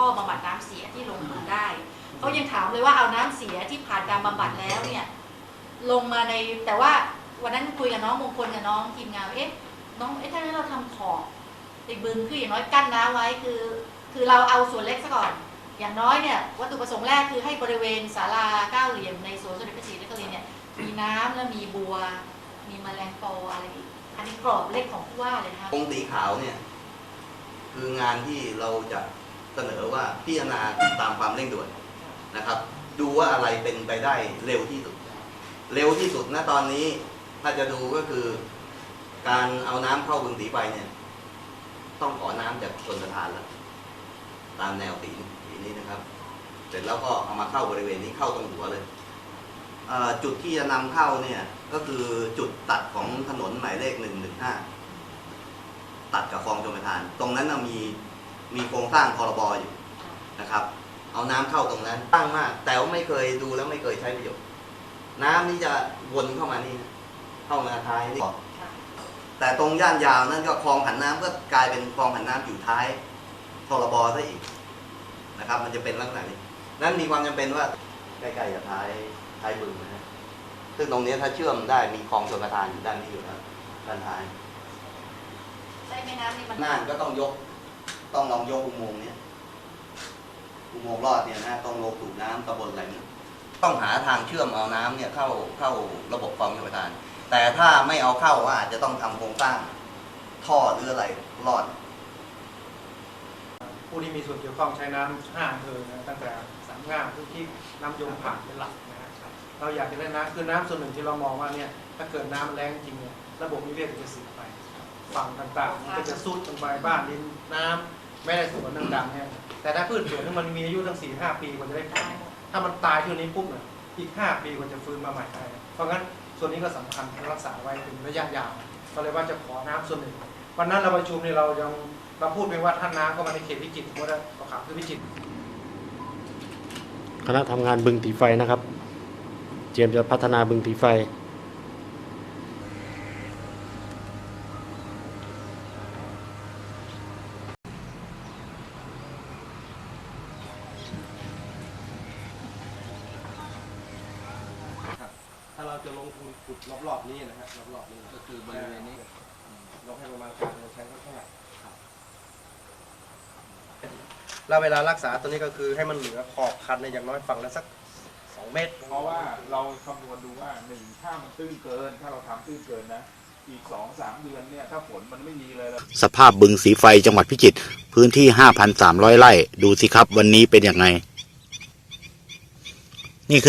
ท่อบำบัดน้ำเสียที่ลงมาได้เขายังถามเลยว่าเอาน้ำเสียที่ผ่านการบำบัดแล้วเนี่ย ลงมาในแต่ว่าวันนั้นคุยกับน้องมงคลกับน้องทีมงานเอ๊ะน้องเอ๊ะถ้าเราทำขอบในบึงคืออย่างน้อยกั้นน้ำไว้คือ คือเราเอาส่วนเล็กซะก่อน อย่างน้อยเนี่ยวัตถุประสงค์แรกคือให้บริเวณศาลาเก้าเหลี่ยมในสวนสมเด็จพระศรีนครินทร์เนี่ยมีน้ำแล้วมีบัว มีแมลงปออะไรอีกอันนี้กรอบเล็กของผู้ว่าเลยนะคะองค์สีขาวเนี่ย คืองานที่เราจะ เสนอว่าพิจารณาตามความเร่งด่วนนะครับ ดูว่าอะไรเป็นไปได้เร็วที่สุด เร็วที่สุดณตอนนี้ถ้าจะดูก็คือ การเอาน้ำเข้าบึงสีไฟเนี่ย ต้องขอน้ำจากชนประทานแล้วตามแนวสีสีนี้นะครับ เสร็จแล้วก็เอามาเข้าบริเวณนี้เข้าตรงหัวเลยเจุดที่จะนำเข้าเนี่ยก็คือจุดตัดของถนนหมายเลขหนึ่งหนึ่งห้าตัดกับคลองชลประทาน ตรงนั้นมี มีโครงสร้างพรบอยู่นะครับ เอาน้ำเข้าตรงนั้นตั้งมาก แต่ว่าไม่เคยดูแล้วไม่เคยใช้ประโยชน์ น้ำนี่จะวนเข้ามานี่นะเข้ามาท้ายนี่ค่ะแต่ตรงย่านยาวนั่นก็คลองผันน้ำก็กลายเป็นคลองผันน้ำอยู่ท้ายพรบซะอีกนะครับ มันจะเป็นลักษณะนี้นั้นมีความจำเป็นว่าใกล้ๆกับท้ายท้ายบึงนะฮะซึ่งตรงนี้ถ้าเชื่อมได้มีคลองชลประทานอยู่ด้านนี้อยู่แล้วด้านท้ายใช่ไหมน้ำนี่มันน่านก็ต้องยก ต้องลองยกอุโมงค์เนี้ยอุโมงค์รอดเนี่ยนะต้องลงสูน้ำตะบนอะไรเนี่ยต้องหาทางเชื่อมเอาน้ำเนี่ยเข้าเข้าระบบคลองชลประทาน แต่ถ้าไม่เอาเข้าก็อาจจะต้องทำโครงสร้างท่อหรืออะไรรอด ผู้ที่มีส่วนเกี่ยวข้องใช้น้ำห้าอำเภอนะตั้งแต่สามงามทุกที่น้ำยมผ่านเป็นหลักนะครับเราอยากจะได้น้ำคือน้ำส่วนหนึ่งที่เรามองว่าเนี่ยถ้าเกิดน้ำแรงจริงเนี่ยระบบนิเวศมันจะเสียไปฝั่งต่างๆมันก็จะซุดลงไปบ้านดินน้ำ ไม่ได้สวนต่างๆเนี่ยแต่ถ้าพืชสวนที่มันมีอายุตั้งสี่ห้าปีกว่าจะได้ผลถ้ามันตายช่วงนี้ปุ๊บเนี่ยอีกห้าปีกว่าจะฟื้นมาใหม่ได้เพราะงั้นส่วนนี้ก็สำคัญต้องรักษาไว้ถึงระยะยาวก็เลยว่าจะขอน้ำส่วนหนึ่งวันนั้นเราประชุมเนี่ยเรายังเราพูดไปว่าท่านน้ำเข้ามาในเขตพิจิตรว่าเราขามคือพิจิตรคณะทำงานบึงตีไฟนะครับ เตรียมจะพัฒนาบึงตีไฟ ถ้าเราจะลงทุนขุดรอบๆนี้นะฮะรอบๆนี้ก็คือบริเวณนี้ลงให้ประมาณการใช้เท่าไหร่แล้วเวลารักษาตัวนี้ก็คือให้มันเหลือขอบคันในยอย่างน้อยฝั่งละสักสองเมตร เพราะว่าเราคำนวณดูว่าหนึ่งถ้ามันตื้นเกิน ถ้าเราทำตื้นเกินนะอีกสองสามเดือนเนี่ยถ้าฝนมันไม่มีเลยเราสภาพบึงสีไฟจังหวัดพิจิตรพื้นที่ 5,300 ไร่ ดูสิครับวันนี้เป็นยังไง นี่คือ